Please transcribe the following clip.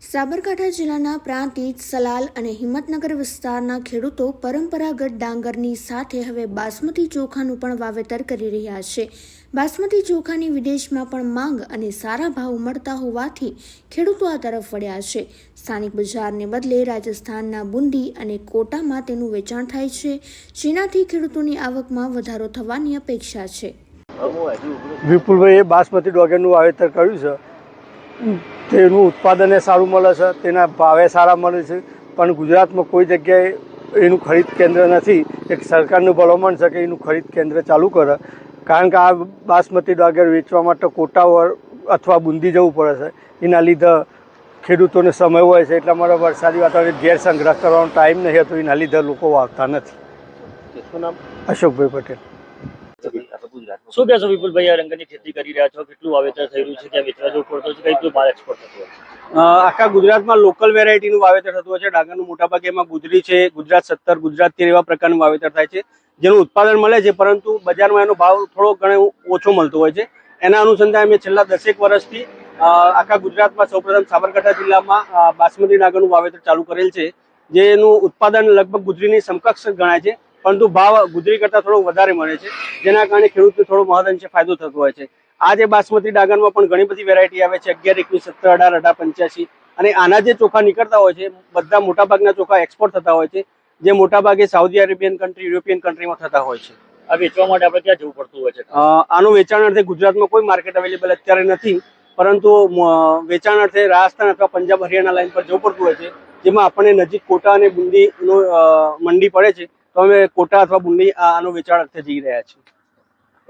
સાબરકાંઠા જિલ્લાના પ્રાંતિજ, સલાલ અને હિંમતનગર વિસ્તારના ખેડૂતો પરંપરાગત ડાંગરની સાથે હવે બાસમતી ચોખાનું પણ વાવેતર કરી રહ્યા છે. બાસમતી ચોખાની વિદેશમાં પણ માંગ અને સારા ભાવ મળતા હોવાથી ખેડૂતો આ તરફ વળ્યા છે. સ્થાનિક બજારને બદલે રાજસ્થાનના બુંદી અને કોટામાં તેનું વેચાણ થાય છે. જેનાથી ખેડૂતોની આવકમાં વધારો થવાની અપેક્ષા છે. વિપુલભાઈએ બાસમતી ડોગરનું વાવેતર કર્યું છે. તેનું ઉત્પાદન સારું મળે છે તેના ભાવે સારા મળે છે પણ ગુજરાતમાં કોઈ જગ્યાએ એનું ખરીદ કેન્દ્ર નથી. એક સરકારનું ભલામણ છે કે એનું ખરીદ કેન્દ્ર ચાલુ કરે. કારણ કે આ બાસમતી ડાગર વેચવા માટે કોટાવર અથવા બુંદી જવું પડે છે. એના લીધે ખેડૂતોને સમય હોય છે એટલા માટે વરસાદી વાતાવરણ ઘેર સંગ્રહ કરવાનો ટાઈમ નહીં હતો. એના લીધે લોકો વાવતા નથી. અશોકભાઈ પટેલ. શું કહેશો વિપુલભાઈ, આ ખેતી કરી રહ્યા છો? કેટલું વાવેતર થઈ છે? ક્યાં વેચવા જવું પડતું છે? કેટલું માલ એક્સપોર્ટ થતું હોય આખા ગુજરાતમાં લોકલ વેરાયટીનું વાવેતર થતું હોય છે. ડાંગરનું મોટાભાગે એમાં ગુજરી છે, ગુજરાત સત્તર ગુજરાત તેર એવા પ્રકારનું વાવેતર થાય છે, જેનું ઉત્પાદન મળે છે, પરંતુ બજારમાં એનો ભાવ થોડો ઘણો ઓછો મળતો હોય છે. એના અનુસંધાને અમે છેલ્લા દસેક વર્ષથી આખા ગુજરાતમાં સૌપ્રથમ સાબરકાંઠા જિલ્લામાં બાસમતી ડાંગરનું વાવેતર ચાલુ કરેલ છે, જેનું ઉત્પાદન લગભગ ગુજરીની સમકક્ષ ગણાય છે. પરંતુ ભાવ ગુજરી કરતાં થોડો વધારે મળે છે જેના કારણે ખેડૂતને થોડો મહદઅંશે ફાયદો થતો હોય છે. આ જે બાસમતી ડાંગરમાં પણ ઘણી બધી વેરાયટી આવે છે અગિયાર એકવીસ સત્તર અઢાર અઢાર પંચ્યાસી અને આના જે ચોખા નીકળતા હોય છે બધા મોટાભાગના ચોખા એક્સપોર્ટ થતા હોય છે જે મોટાભાગે સાઉદી અરેબિયન કન્ટ્રી યુરોપિયન કન્ટ્રીમાં થતા હોય છે. આ વેચવા માટે આપણે ક્યાં જવું પડતું હોય છે? આનું વેચાણ અર્થે ગુજરાતમાં કોઈ માર્કેટ અવેલેબલ અત્યારે નથી પરંતુ વેચાણ અર્થે રાજસ્થાન અથવા પંજાબ હરિયાણા લાઈન પર જવું પડતું હોય છે જેમાં આપણને નજીક કોટા અને બુંદીનું મંડી પડે છે તો અમે કોટા અથવા બુંદી આનું વેચાણ અર્થે જઈ રહ્યા છીએ